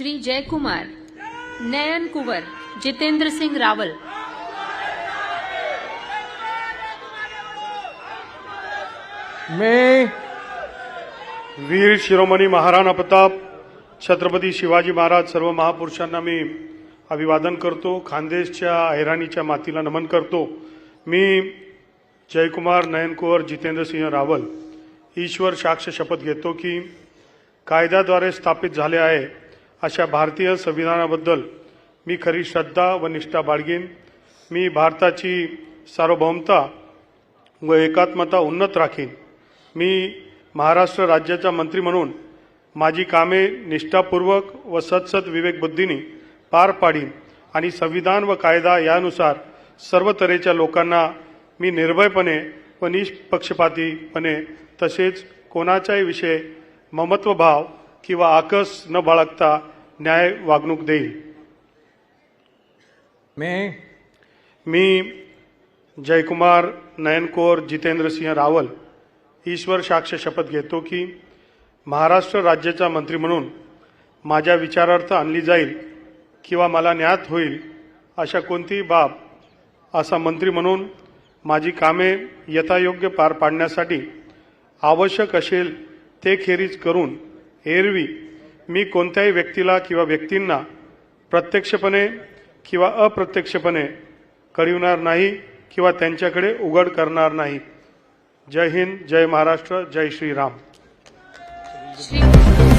श्री जयकुमार नयन कुंवर जितेंद्र सिंग रावल. मैं वीर शिरोमणी महाराणा प्रताप छत्रपती शिवाजी महाराज सर्व महापुरुषांना मी अभिवादन करतो खानदेशच्या हैराणीच्या मातीला नमन करतो. मी जयकुमार नयनकुवर जितेंद्रसिंह रावल ईश्वर साक्ष शपथ घेतो की कायद्याद्वारे स्थापित झाले आहे. अशा भारतीय संविधानाबद्दल मी खरी श्रद्धा व निष्ठा बाळगीन. मी भारताची सार्वभौमता व एकात्मता उन्नत राखीन. मी महाराष्ट्र राज्याचा मंत्री म्हणून माझी कामे निष्ठापूर्वक व सतसत विवेकबुद्धीने पार पाडीन आणि संविधान व कायदा यानुसार सर्व तऱ्हेच्या लोकांना मी निर्भयपणे व निष्पक्षपातीपणे तसेच कोणाचाही विषय ममत्वभाव किंवा आकस न बाळगता न्याय वागणूक देईल. मैं मी जयकुमार नयनकोर जितेंद्रसिंह रावल ईश्वर साक्ष शपथ घेतो की महाराष्ट्र राज्याचा मंत्री म्हणून माझ्या विचारार्थ आणली जाईल किंवा मला ज्ञात होईल अशा कोणतीही बाब असा मंत्री म्हणून माझी कामे यथायोग्य पार पाडण्यासाठी आवश्यक असेल ते खेरीज करून एरवी मी कोणत्याही व्यक्तीला किंवा व्यक्तींना प्रत्यक्षपणे किंवा अप्रत्यक्षपणे कळविणार नाही किंवा त्यांच्याकडे उघड करणार नाही. जय हिंद जय महाराष्ट्र जय श्रीराम. श्री